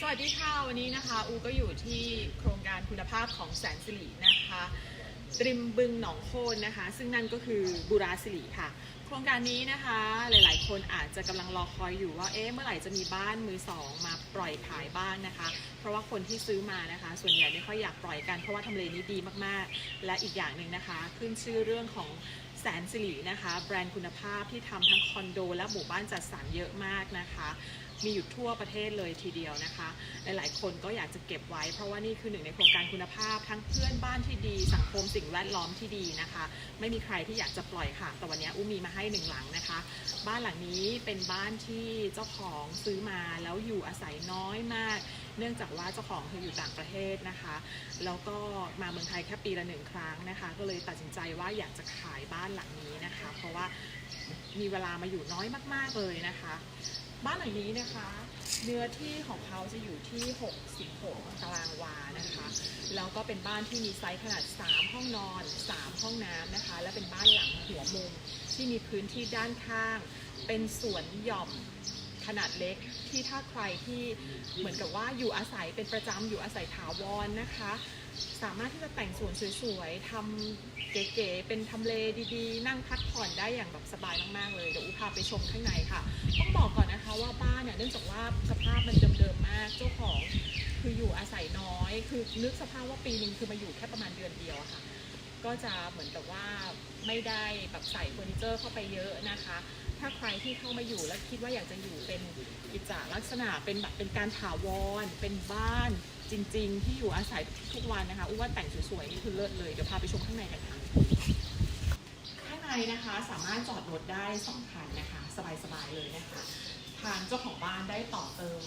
สวัสดีค่ะ วันนี้นะคะ อูก็อยู่ที่โครงการคุณภาพของแสนสิรินะคะ ริมบึงหนองโคนนะคะ ซึ่งนั่นก็คือบุราสิริค่ะ โครงการนี้นะคะหลายๆ คนอาจจะกำลังรอคอยอยู่ว่าเอ๊ะเมื่อไหร่จะมีบ้านมือสองมาปล่อยขายบ้างนะคะ เพราะว่าคนที่ซื้อมานะคะ ส่วนใหญ่ไม่ค่อยอยากปล่อยกันเพราะว่าทำเลนี้ดีมากๆ และอีกอย่างหนึ่งนะคะ ขึ้นชื่อเรื่องของแสนสิรินะคะ แบรนด์คุณภาพที่ทำทั้งคอนโดและหมู่บ้านจัดสรรเยอะมากนะคะ มีอยู่ทั่วประเทศเลยทีเดียวนะคะ หลายๆ คนก็อยากจะเก็บไว้ เพราะว่านี่คือหนึ่งในโครงการคุณภาพ ทั้งเพื่อนบ้านที่ดีสังคมสิ่งแวดล้อมที่ดีนะคะ ไม่มีใครที่อยากจะปล่อยค่ะแต่วันนี้อุ้มมีมาให้หนึ่งหลังนะคะ บ้านหลังนี้เป็นบ้านที่เจ้าของซื้อมาแล้วอยู่อาศัยน้อยมาก เนื่องจากว่าเจ้าของเธออยู่ต่างประเทศนะคะ แล้วก็มาเมืองไทยแค่ปีละหนึ่งครั้งนะคะ ก็เลยตัดสินใจว่าอยากจะขายบ้านหลังนี้นะคะ เพราะว่ามีเวลามาอยู่น้อยมาก ๆ เลยนะคะ บ้านหลังนี้นะคะ เนื้อที่ของเขาจะอยู่ที่ 66 ตารางวานะคะ แล้วก็เป็นบ้านที่มีไซส์ขนาด 3 ห้องนอน 3 ห้องน้ำนะคะ และเป็นบ้านหลังหัวมุมที่มีพื้นที่ด้านข้าง เป็นสวนหย่อมขนาดเล็กที่ถ้าใครที่เหมือนกับว่าอยู่อาศัยเป็นประจำอยู่อาศัยถาวรนะคะ สามารถที่จะแต่งสวนสวยๆทำเก๋ๆเป็นทำเลดีๆ นั่งพักผ่อนได้อย่างแบบสบายมากๆเลยเดี๋ยวอูพาไปชมข้างในค่ะ ต้องบอกก่อนนะคะว่าบ้านเนี่ยเนื่องจากว่าสภาพมันเดิมๆมากเจ้าของคืออยู่อาศัยน้อย คือนึกสภาพว่าปีหนึงคือมาอยู่แค่ประมาณเดือนเดียวค่ะ ก็จะเหมือนกับว่าไม่ได้แบบใส่เฟอร์นิเจอร์เข้าไปเยอะนะคะ ถ้าใครที่เข้ามาอยู่แล้วคิดว่าอยากจะอยู่เป็นกิจลักษณะเป็นแบบเป็นการถาวร เป็นบ้านจริง ๆ ที่อยู่อาศัยทุกวันนะคะอู้ว่าแต่งสวยๆนี่คือเลิศเลยเดี๋ยวพาไปชมข้างในกันค่ะข้างในนะคะสามารถจอดรถได้สองคันนะคะ สบายๆเลยนะคะ ทางเจ้าของบ้านได้ต่อเติม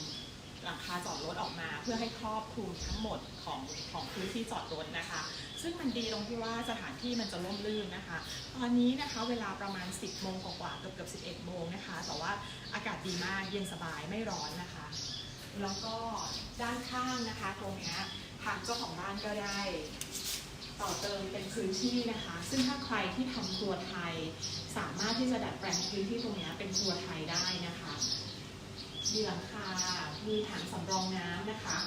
หลังคาจอดรถออกมา เพื่อให้ครอบคลุมทั้งหมดของของพื้นที่จอดรถนะคะ ซึ่งมันดีตรงที่ว่าสถานที่มันจะร่มรื่นนะคะ ตอนนี้นะคะเวลาประมาณ 10โมงกว่าๆเกือบเกือบ11โมงนะคะ แต่ว่าอากาศดีมากเย็นสบายไม่ร้อนนะคะ แล้วก็ด้านข้างนะคะ ตรงเนี้ยทางเจ้าของบ้านก็ได้ต่อเติมเป็นพื้นที่นะคะ ซึ่งถ้าใครที่ทำครัวไทย สามารถที่จะดัดแปลงพื้นที่ตรงเนี้ยเป็นครัวไทยได้นะคะ มีหลังคา มีถังสำรองน้ำนะคะ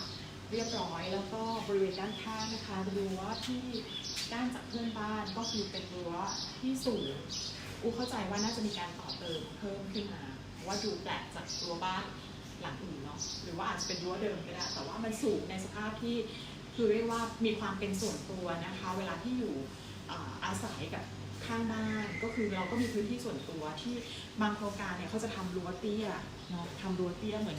เรียบร้อยแล้วก็บริเวณด้านข้างนะคะรั้วที่ด้านจากเพื่อนบ้านก็คือเป็นรั้วที่สูงอูเข้าใจว่าน่าจะมีการต่อเติมเพิ่มขึ้นมาเพราะว่าดูแปลกจากรั้วบ้านหลังอื่นเนาะหรือว่าอาจจะเป็นรั้วเดิมก็ได้แต่ว่ามันสูงในสภาพที่คือเรียกว่ามีความเป็นส่วนตัวนะคะ เวลาที่อยู่ออาศัยกับ ข้างบ้านก็คือเราก็มีพื้นที่ส่วนตัวที่บางโครงการเนี่ยเขาจะทำรั้วเตี้ยเนาะทำรั้วเตี้ยเหมือน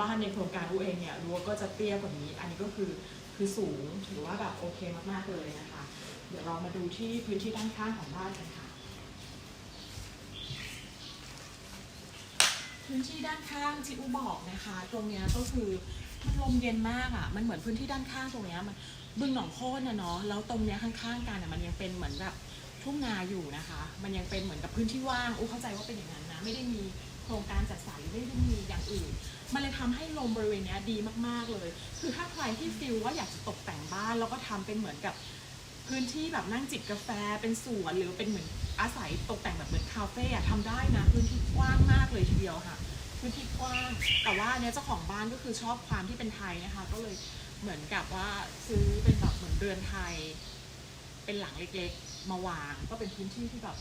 บ้านในโครงการอูเองเนี่ยรั้วก็จะเตี้ยกว่านี้ อันนี้ก็คือคือสูงถือว่าแบบโอเคมากๆเลยนะคะ เดี๋ยวเรามาดูที่พื้นที่ด้านข้างของบ้านกันค่ะ พื้นที่ด้านข้างที่อูบอกนะคะ ตรงเนี้ยก็คือมันลมเย็นมากอะ มันเหมือนพื้นที่ด้านข้างตรงเนี้ยมันบึงหนองโคนนะเนาะแล้วตรงเนี้ยข้างๆกันอะมันยังเป็นเหมือนแบบ ทุ่งนาอยู่นะคะ มันยังเป็นเหมือนกับพื้นที่ว่างอู้เข้าใจว่าเป็นอย่างนั้นนะ ไม่ได้มีโครงการจัดสรรหรือไม่ได้มีอย่างอื่น มันเลยทำให้ลมบริเวณนี้ดีมากๆเลย คือถ้าใครที่ฟิลว่าอยากจะตกแต่งบ้าน แล้วก็ทำเป็นเหมือนกับพื้นที่แบบนั่งจิบกาแฟเป็นสวนหรือเป็นเหมือนอาศัยตกแต่งแบบเหมือนคาเฟ่อะทำได้นะ พื้นที่กว้างมากเลยทีเดียวค่ะพื้นที่กว้างแต่ว่าเนี่ยเจ้าของบ้านก็คือชอบความที่เป็นไทยนะคะ ก็เลยเหมือนกับว่าซื้อเป็นแบบเหมือนเรือนไทย เป็นหลังเล็กๆ มาวาง ก็เป็นพื้นที่ที่แบบ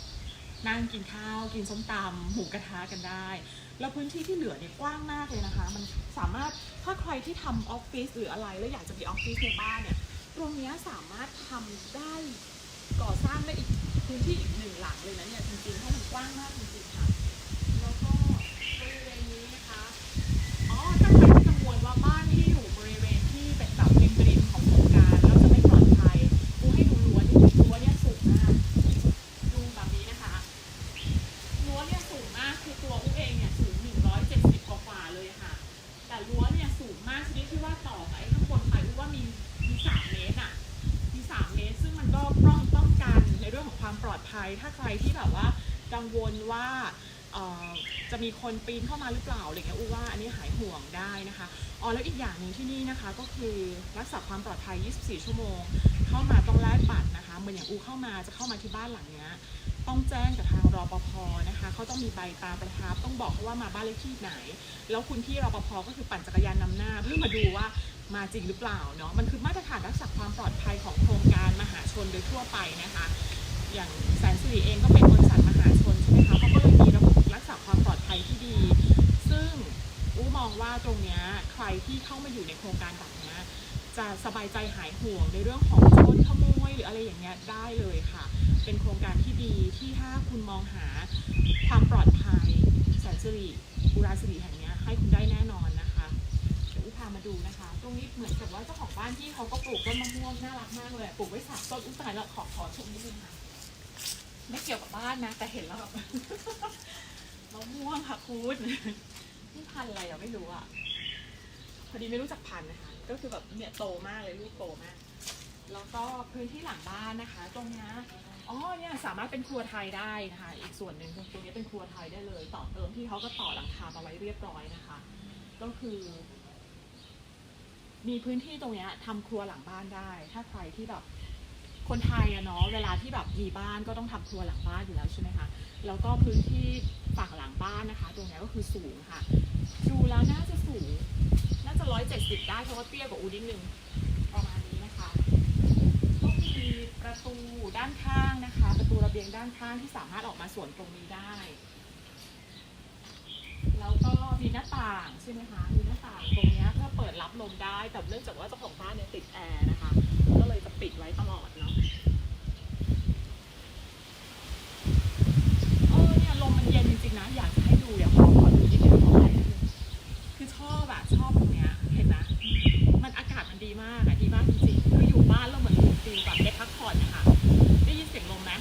นั่งกินข้าวกินส้มตำหมูกระทะกันได้ แล้วพื้นที่ที่เหลือเนี่ยกว้างมากเลยนะคะ มันสามารถถ้าใครที่ทำออฟฟิศหรืออะไรแล้วอยากจะมีออฟฟิศในบ้านเนี่ยตรงนี้สามารถทำได้ก่อสร้างได้อีกพื้นที่อีกหนึ่งหลังเลยนะเนี่ยจริงๆเพราะมันกว้างมากจริงๆค่ะ แล้วก็บริเวณนี้นะคะ อ๋อถ้าใครที่กังวลว่าบ้านที่อยู่บริเวณที่เป็นแบบริมริมของโครงการแล้วจะไม่ปลอดภัยกูให้ดูรั้วดูรั้วเนี่ยสูงมาก ดูแบบนี้นะคะ รั้วเนี่ยสูงมากคือตัวอุ้เองเนี่ยสูง 170 กว่าๆเลยค่ะ แต่รั้วเนี่ยสูงมากชนิดที่ว่าต่อกับไอ้ข้างบนไปอุ้ว่ามีมีสามเมตรอะ มีสามเมตร ซึ่งมันก็ป้องป้องกันในเรื่องของความปลอดภัย ถ้าใครที่แบบว่ากังวลว่า เอ่อจะมี คนปีนเข้ามาหรือเปล่าอะไรเงี้ยอูว่าอันนี้หายห่วงได้นะคะอ๋อแล้วอีกอย่างหนึ่งที่นี่นะคะก็คือรักษาความปลอดภัย 24 ชั่วโมง เข้ามาต้องแลกบัตรนะคะเหมือนอย่างอูเข้ามาจะเข้ามาที่บ้านหลังเนี้ยต้องแจ้งกับทางรปภนะคะเขาต้องมีใบตาประทับต้องบอกเขาว่ามาบ้านเลขที่ไหน แล้วคุณพี่รปภก็คือปั่นจักรยานนำหน้าเพื่อมาดูว่ามาจริงหรือเปล่าเนาะมันคือมาตรฐานรักษาความปลอดภัยของโครงการมหาชนโดยทั่วไปนะคะ อย่างแสนสิริเองก็เป็นบริษัทมหาชนใช่ไหมคะเขาก็เลยมีระ ษาความปลอดภัยที่ดี ซึ่งอู้มองว่าตรงเนี้ยใครที่เข้ามาอยู่ในโครงการแบบเนี้ยจะสบายใจหายห่วงในเรื่องของโจรขโมยหรืออะไรอย่างเงี้ยได้เลยค่ะ เป็นโครงการที่ดีที่ถ้าคุณมองหาความปลอดภัยแสนสิริบุราสิริแห่งเนี้ยให้คุณได้แน่นอนนะคะเดี๋ยวอู้พามาดูนะคะ ตรงนี้เหมือนกับว่าเจ้าของบ้านที่เขาก็ปลูกต้นมะม่วงน่ารักมากเลยปลูกไว้สามต้นอู้ตายแล้วขอขอชมนิดนึงค่ะไม่เกี่ยวกับบ้านนะแต่เห็นแล้วแบบ มะม่วงค่ะคุณนี่พันธุ์อะไรอะไม่รู้อะ พอดีไม่รู้จักพันธุ์นะคะ ก็คือแบบเนี่ยโตมากเลยลูกโตมาก แล้วก็พื้นที่หลังบ้านนะคะ ตรงเนี้ยอ๋อเนี่ยสามารถเป็นครัวไทยได้นะคะอีกส่วนหนึ่งตรงนี้เป็นครัวไทยได้เลยต่อเติมที่เขาก็ต่อหลังคามาไว้เรียบร้อยนะคะ ก็คือ มีพื้นที่ตรงเนี้ยทำครัวหลังบ้านได้ ถ้าใครที่แบบคนไทยอะเนาะเวลาที่แบบมีบ้านก็ต้องทำครัวหลังบ้านอยู่แล้วใช่ไหมคะ แล้วก็พื้นที่ฝั่งหลังบ้านนะคะ ตรงนี้ก็คือสูงค่ะ ดูแล้วน่าจะสูง น่าจะร้อยเจ็ดสิบได้เพราะว่าเตี้ยกว่าอูนิดนึงประมาณนี้นะคะก็มีประตูด้านข้างนะคะ ประตูระเบียงด้านข้างที่สามารถออกมาสวนตรงนี้ได้ แล้วก็มีหน้าต่างใช่ไหมคะมีหน้าต่างตรงนี้เพื่อเปิดรับลมได้แต่เนื่องจากว่าเจ้าของบ้านเนี่ยติดแอร์นะคะ ก็เลยจะปิดไว้ตลอดเนาะเออเนี่ยลมมั นะ อยากจะให้ดูเดี๋ยวขอขอดูนิดนึงขอถ่ายนิดนึงคือชอบอะชอบตรงเนี้ยเห็นนะมันอากาศมันดีมากอะดีมากจริงๆคืออยู่บ้านแล้วเหมือนฟิลแบบได้พักผ่อนนะคะได้ยินเสียงลมไหม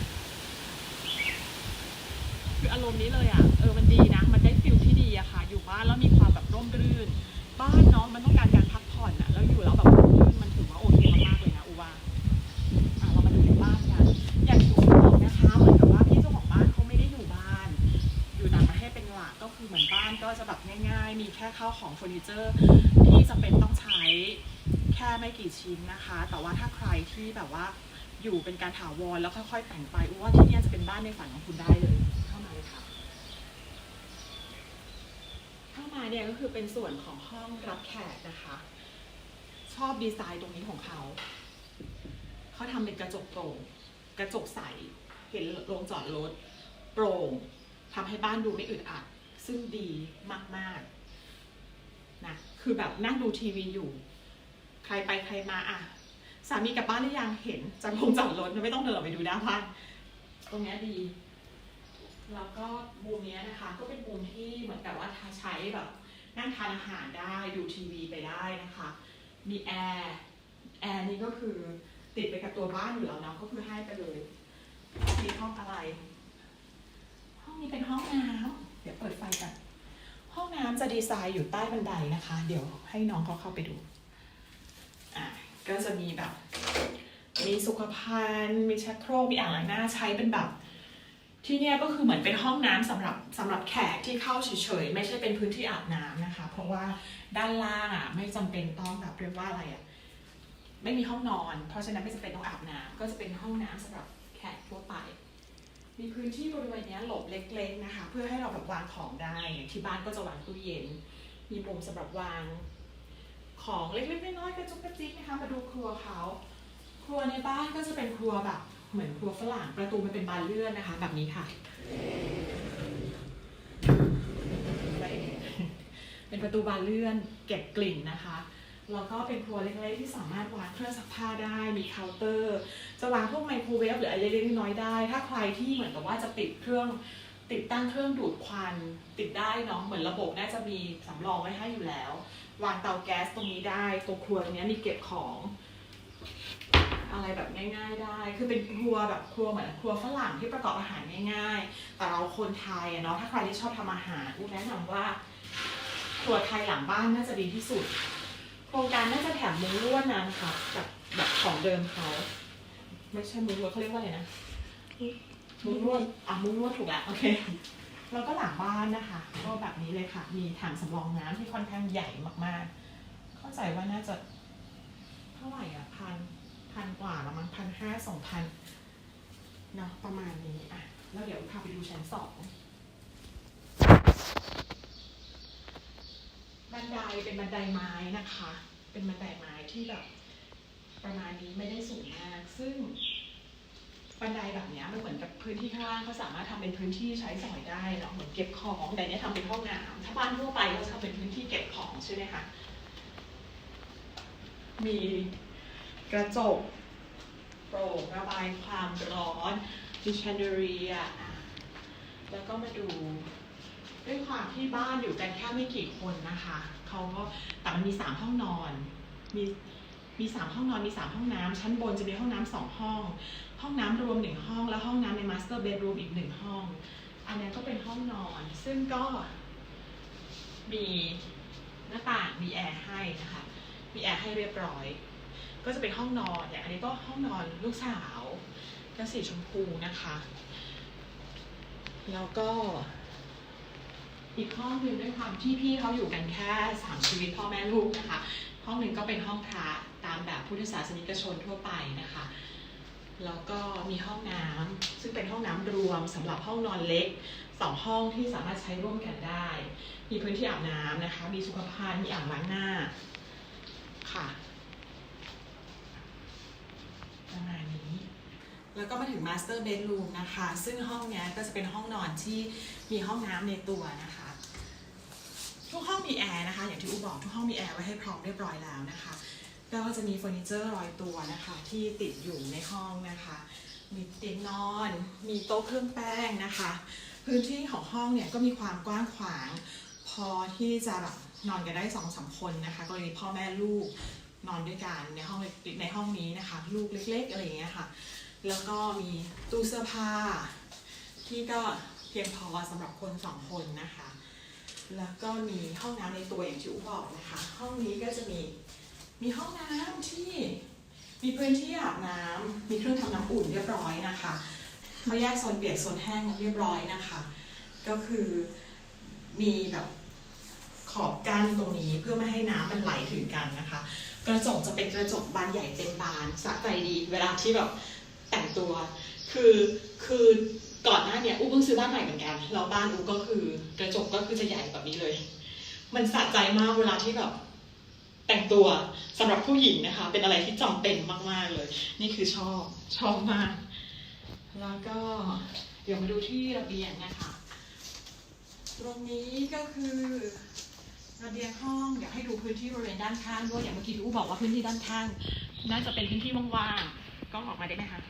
คืออารมณ์นี้เลยอะเออมันดีนะ มันได้ฟิลที่ดีอะค่ะ อยู่บ้านแล้วมีความแบบร่มรื่น บ้านเนาะมันต้องการการ องเฟอร์นิเจอร์ที่จำเป็นต้องใช้แค่ไม่กี่ชิ้นนะคะ แต่ว่าถ้าใครที่แบบว่าอยู่เป็นการถาวรแล้วค่อยๆแต่งไปอูว่าที่นี่จะเป็นบ้านในฝันของคุณได้เลย เข้ามาเลยค่ะ เข้ามาเนี่ยก็คือเป็นส่วนของห้องรับแขกนะคะ ชอบดีไซน์ตรงนี้ของเขา เขาทำเป็นกระจกโปร่ง กระจกใส เห็นโรงจอดรถโปร่งทำให้บ้านดูไม่อึดอัด ซึ่งดีมากๆ นะคือแบบนั่งดูทีวีอยู่ ใครไปใครมาอะสามีกลับบ้านหรือยังเห็นจากโรงจอดรถไม่ต้องเดินออกไปดูหน้าบ้านตรงเนี้ยดีแล้วก็มุมเนี้ยนะคะ ก็เป็นมุมที่เหมือนกับว่าใช้แบบนั่งทานอาหารได้ดูทีวีไปได้นะคะ มีแอร์แอร์นี่ก็คือติดไปกับตัวบ้านอยู่แล้วเนาะก็คือให้ไปเลยมีห้องอะไร ห้องนี้เป็นห้องน้ำเดี๋ยวเปิดไฟกัน ห้องน้ำ จะดีไซน์อยู่ใต้บันไดนะคะ เดี๋ยวให้น้องเขาเข้าไปดู อะก็จะมีแบบ มีสุขภัณฑ์มีชักโครกมีอ่างล้างหน้าใช้เป็นแบบ ที่เนี่ยก็คือเหมือนเป็นห้องน้ำสำหรับสำหรับแขกที่เข้าเฉยๆไม่ใช่เป็นพื้นที่อาบน้ำนะคะ เพราะว่าด้านล่างอะไม่จำเป็นต้องแบบเรียกว่าอะไรอะไม่มีห้องนอน เพราะฉะนั้นไม่จำเป็นต้องอาบน้ำก็จะเป็นห้องน้ำสำหรับแขกทั่วไป มีพื้นที่บริเวณนี้หลบเล็กๆนะคะ เพื่อให้เราแบบวางของได้อย่างที่บ้านก็จะวางตู้เย็น มีมุมสำหรับวางของเล็กๆน้อยๆกระจุกกระจิกนะคะ มาดูครัวเขาครัวในบ้านก็จะเป็นครัวแบบ เหมือนครัวฝรั่งประตูมันเป็นบานเลื่อนนะคะ แบบนี้ค่ะ เป็นประตูบานเลื่อนเก็บกลิ่นนะคะ แล้วก็เป็นครัวเล็กๆที่สามารถวางเครื่องซักผ้าได้ มีเคาน์เตอร์ จะวางพวกไมโครเวฟหรืออะไรเล็กๆน้อยๆได้ ถ้าใครที่เหมือนกับว่าจะติดเครื่องติดตั้งเครื่องดูดควันติดได้เนาะเหมือนระบบน่าจะมีสำรองไว้ให้อยู่แล้ว วางเตาแก๊สตรงนี้ได้ตรงครัวตรงนี้มีเก็บของ อะไรแบบง่าย ๆได้ คือเป็นครัวแบบครัวเหมือนครัวฝรั่งที่ประกอบอาหารง่าย ๆ แต่เราคนไทยอะเนาะถ้าใครที่ชอบทำอาหารแนะนำว่า ครัวไทยหลังบ้านน่าจะดีที่สุด โครงการน่าจะแถมมุ้งลวดนะคะแบบแบบของเดิมเขาไม่ใช่มุ้งลวดเขาเรียกว่าอะไรนะมุ้งลวดอะมุ้งลวดถูกแล้วโอเคโคแล้วก็หลังบ้านนะคะ ก็แบบนี้เลยค่ะ มีถังสำรองน้ำที่ค่อนข้างใหญ่มากๆ เข้าใจว่าน่าจะเท่าไหร่อะพันพันกว่าละมั้งพันห้าสองพันเนาะประมาณนี้อะแล้วเดี๋ยวพาไปดูชั้นสอง บันไดเป็นบันไดไม้นะคะ เป็นบันไดไม้ที่แบบประมาณนี้ไม่ได้สูงมาก ซึ่งบันไดแบบนี้มันเหมือนกับพื้นที่ข้างล่างเขาสามารถทำเป็นพื้นที่ใช้สอยได้เนาะเหมือนเก็บของแต่เนี้ยทำเป็นห้องน้ำถ้าบ้านทั่วไปเขาจะทำเป็นพื้นที่เก็บของใช่ไหมคะมีกระจกโปร่งระบายความร้อนมีแชนเดอรียแล้วก็มาดู ด้วยความที่บ้านอยู่กันแค่ไม่กี่คนนะคะเขาก็แต่มันมีสามห้องนอน มีมีสามห้องนอนมีสามห้องน้ำชั้นบนจะมีห้องน้ำสองห้อง ห้องน้ำรวมหนึ่งห้อง แล้วห้องน้ำในมาสเตอร์เบดรูมอีกหนึ่งห้อง อันนี้ก็เป็นห้องนอน ซึ่งก็มีหน้าต่างมีแอร์ให้นะคะ มีแอร์ให้เรียบร้อย ก็จะเป็นห้องนอนอย่างอันนี้ก็ห้องนอนลูกสาวก็สีชมพูนะคะ แล้วก็ อีกห้องหนึ่งด้วยความที่พี่เขาอยู่กันแค่สามชีวิตพ่อแม่ลูกนะคะ ห้องหนึ่งก็เป็นห้องพระตามแบบพุทธศาสนิกชนทั่วไปนะคะ แล้วก็มีห้องน้ำซึ่งเป็นห้องน้ำรวมสำหรับห้องนอนเล็กสองห้องที่สามารถใช้ร่วมกันได้ มีพื้นที่อาบน้ำนะคะ มีสุขภัณฑ์มีอ่างล้างหน้าค่ะประมาณนี้ แล้วก็มาถึง Master Bedroom นะคะ ซึ่งห้องเนี้ยก็จะเป็นห้องนอนที่มีห้องน้ำในตัวนะคะ ทุกห้องมีแอร์นะคะ อย่างที่อูบอกทุกห้องมีแอร์ไว้ให้พร้อมเรียบร้อยแล้วนะคะ แล้วก็จะมีเฟอร์นิเจอร์รอยตัวนะคะ ที่ติดอยู่ในห้องนะคะ มีเตียงนอน มีโต๊ะเครื่องแป้งนะคะ พื้นที่ของห้องเนี่ยก็มีความกว้างขวาง พอที่จะแบบนอนกันได้สองสามคนนะคะกรณีพ่อแม่ลูกนอนด้วยกันในห้องในห้องนี้นะคะ ลูกเล็ก ๆ อะไรอย่างเงี้ยค่ะ แล้วก็มีตู้เสื้อผ้า ที่ก็เพียงพอสำหรับคนสองคนนะคะ แล้วก็มีห้องน้ำในตัวอย่างที่อูบอกนะคะ ห้องนี้ก็จะมีมีห้องน้ำที่มีพื้นที่อาบน้ำมีเครื่องทำน้ำอุ่นเรียบร้อยนะคะเขาแยกโซนเปียกโซนแห้งเรียบร้อยนะคะ ก็คือมีแบบขอบกั้นตรงนี้เพื่อไม่ให้น้ำมันไหลถึงกันนะคะ กระจกจะเป็นกระจกบานใหญ่เต็มบานสะใจดี เวลาที่แบบ แต่งตัว คือคือก่อนหน้าเนี่ยอู้เพิ่งซื้อบ้านใหม่เหมือนกันแล้วบ้านอู้ก็คือกระจกก็คือจะใหญ่แบบนี้เลย มันสะใจมากเวลาที่แบบแต่งตัวสำหรับผู้หญิงนะคะ เป็นอะไรที่จำเป็นมาก ๆเลย นี่คือชอบชอบมาก แล้วก็เดี๋ยวมาดูที่ระเบียงนะคะ ตรงนี้ก็คือระเบียงห้องอยากให้ดูพื้นที่บริเวณด้านข้างด้วยอย่างเมื่อกี้อู้บอกว่าพื้นที่ด้านข้าง น่าจะเป็นพื้นที่ว่างๆกล้องออกมาได้ไหมคะ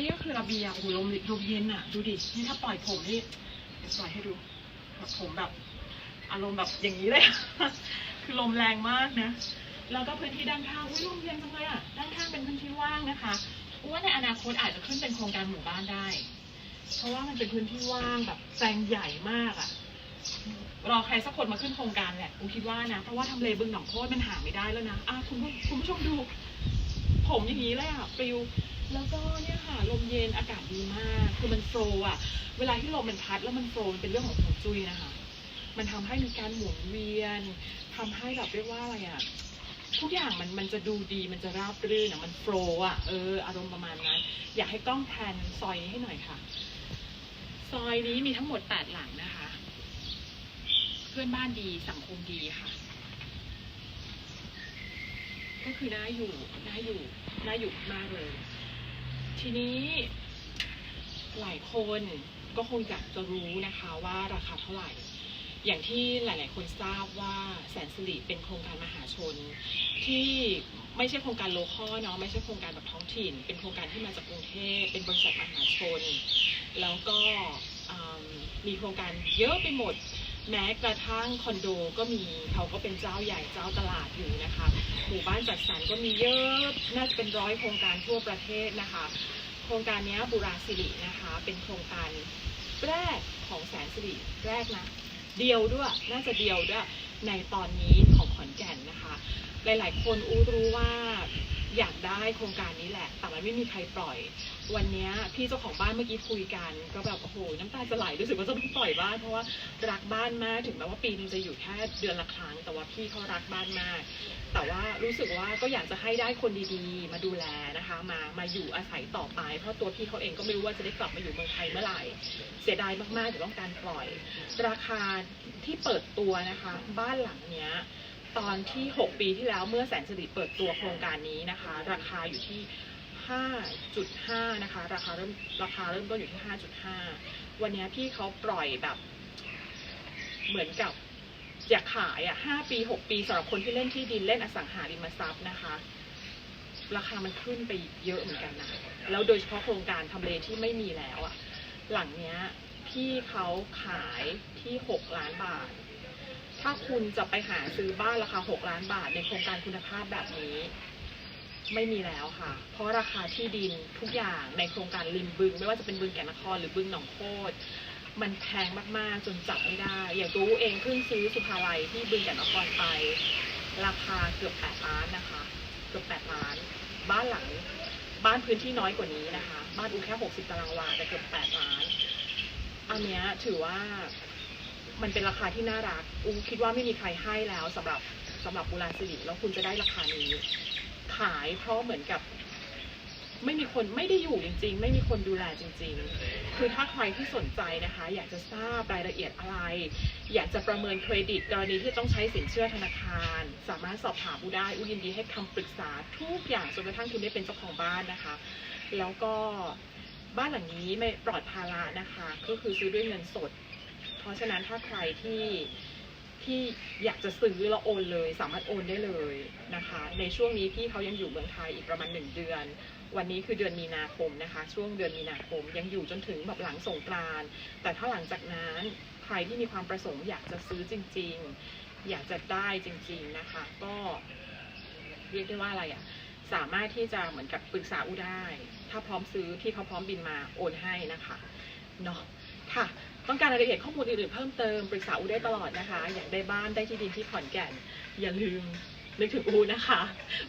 นี่ก็คือระเบียงโอ้โหลมลมเย็นอะ ดูดิ นี่ถ้าปล่อยผมนี่เดี๋ยวปล่อยให้ดูแบบผมแบบ อารมณ์แบบอย่างนี้เลย คือลมแรงมากนะ แล้วก็พื้นที่ด้านข้างอุ้ยลมเย็นจังเลยอะ ด้านข้างเป็นพื้นที่ว่างนะคะว่าในอนาคตอาจจะขึ้นเป็นโครงการหมู่บ้านได้ เพราะว่ามันเป็นพื้นที่ว่างแบบแปลงใหญ่มากอะ รอใครสักคนมาขึ้นโครงการแหละอูคิดว่านะ เพราะว่าทำเลบึงหนองโคตรมันหาไม่ได้แล้วนะอะคุณผู้คุณผู้ชมดู ผมอย่างนี้เลยอะปลิว แล้วก็เนี่ยค่ะลมเย็นอากาศดีมาก คือมันโฟลว์อะเวลาที่ลมมันพัดแล้วมันโฟลว์มันเป็นเรื่องของของจุยนะคะ มันทำให้มีการหมุนเวียนทำให้แบบเรียกว่าอะไรอะทุกอย่างมันมันจะดูดีมันจะราบรื่นอะมันโฟลว์อะเอออารมณ์ประมาณนั้น อยากให้กล้องแพนซอยนี้ให้หน่อยค่ะ ซอยนี้มีทั้งหมดแปดหลังนะคะ เพื่อนบ้านดีสังคมดีค่ะ ก็คือน่าอยู่น่าอยู่น่าอยู่มากเลย ทีนี้หลายคนก็คงอยากจะรู้นะคะว่าราคาเท่าไหร่ อย่างที่หลาย ๆ คนทราบว่าแสนสิริเป็นโครงการมหาชน ที่ไม่ใช่โครงการโลคอลเนาะไม่ใช่โครงการแบบท้องถิ่น เป็นโครงการที่มาจากกรุงเทพเป็นบริษัทมหาชน แล้วก็มีโครงการเยอะไปหมด แม้กระทั่งคอนโดก็มีเขาก็เป็นเจ้าใหญ่เจ้าตลาดอยู่นะคะหมู่บ้านจัดสรรก็มีเยอะน่าจะเป็นร้อยโครงการทั่วประเทศนะคะ โครงการนี้บุราสิรินะคะ เป็นโครงการแรกของแสนสิริแรกนะเดียวด้วยน่าจะเดียวด้วยในตอนนี้ของขอนแก่นนะคะ หลาย ๆ คนอู้รู้ว่า อยากได้โครงการนี้แหละ แต่มันไม่มีใครปล่อย วันนี้พี่เจ้าของบ้านเมื่อกี้คุยกัน ก็แบบโอ้โหน้ำตาจะไหลรู้สึกว่าจะต้องปล่อยบ้านเพราะว่ารักบ้านมากถึงแม้ว่าปีนึงจะอยู่แค่เดือนละครั้ง แต่ว่าพี่เขารักบ้านมาก แต่ว่ารู้สึกว่าก็อยากจะให้ได้คนดีๆ มาดูแลนะคะ มามาอยู่อาศัยต่อไป เพราะตัวพี่เขาเองก็ไม่รู้ว่าจะได้กลับมาอยู่เมืองไทยเมื่อไหร่ เสียดายมากๆเดี๋ยวต้องการปล่อย ราคาที่เปิดตัวนะคะ บ้านหลังเนี้ย ตอนที่ 6 ปีที่แล้วเมื่อแสนสิริเปิดตัวโครงการนี้นะคะ ราคาอยู่ที่ 5.5 นะคะ ราคาเริ่มราคาเริ่มต้นอยู่ที่ 5.5 วันนี้พี่เขาปล่อยแบบเหมือนกับอยากขายอะ 5 ปี 6 ปีสำหรับคนที่เล่นที่ดินเล่นอสังหาริมทรัพย์นะคะ ราคามันขึ้นไปเยอะเหมือนกันนะ แล้วโดยเฉพาะโครงการทำเลที่ไม่มีแล้วอะ หลังเนี้ยพี่เขาขายที่ 6 ล้านบาท ถ้าคุณจะไปหาซื้อบ้านราคา 6 ล้านบาทในโครงการคุณภาพแบบนี้ ไม่มีแล้วค่ะ เพราะราคาที่ดินทุกอย่างในโครงการริมบึง ไม่ว่าจะเป็นบึงแก่นนครหรือบึงหนองโคตรมันแพงมากๆจนจับไม่ได้ อย่างรู้เองเพิ่งซื้อสุภาลัยที่บึงแก่นนครไป ราคาเกือบ 8 ล้านนะคะ เกือบ 8 ล้าน บ้านหลังบ้านพื้นที่น้อยกว่านี้นะคะ บ้านอูแค่ 60 ตารางวาแต่เกือบ 8 ล้าน อันเนี้ยถือว่า มันเป็นราคาที่น่ารักอูคิดว่าไม่มีใครให้แล้วสำหรับสำหรับบุราสิริแล้วคุณจะได้ราคานี้ ขายเพราะเหมือนกับ ไม่มีคนไม่ได้อยู่จริง ๆ ไม่มีคนดูแลจริง ๆ คือถ้าใครที่สนใจนะคะ อยากจะทราบรายละเอียดอะไร อยากจะประเมินเครดิตกรณีที่ต้องใช้สินเชื่อธนาคาร สามารถสอบถามอูได้อูยินดีให้คำปรึกษาทุกอย่างจนกระทั่งคุณได้เป็นเจ้าของบ้านนะคะ แล้วก็บ้านหลังนี้ไม่ปลอดภาระนะคะ ก็คือซื้อด้วยเงินสด เพราะฉะนั้นถ้าใครที่ที่อยากจะซื้อแล้วโอนเลย สามารถโอนได้เลยนะคะ ในช่วงนี้พี่เขายังอยู่เมืองไทยอีกประมาณหนึ่งเดือน วันนี้คือเดือนมีนาคมนะคะ ช่วงเดือนมีนาคมยังอยู่จนถึงแบบหลังสงกรานต์แต่ถ้าหลังจากนั้นใครที่มีความประสงค์อยากจะซื้อจริง ๆ อยากจะได้จริง ๆนะคะ ก็เรียกได้ว่าอะไรอะ่ะสามารถที่จะเหมือนกับปรึกษาอูได้ ถ้าพร้อมซื้อที่เขาพร้อมบินมาโอนให้นะคะเนาะค่ะ ต้องการรายละเอียดข้อมูลอื่นๆเพิ่มเติมปรึกษาอูได้ตลอดนะคะ อยากได้บ้านได้ที่ดินที่ขอนแก่น อย่าลืมนึกถึงอูนะคะ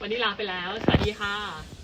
วันนี้ลาไปแล้ว สวัสดีค่ะ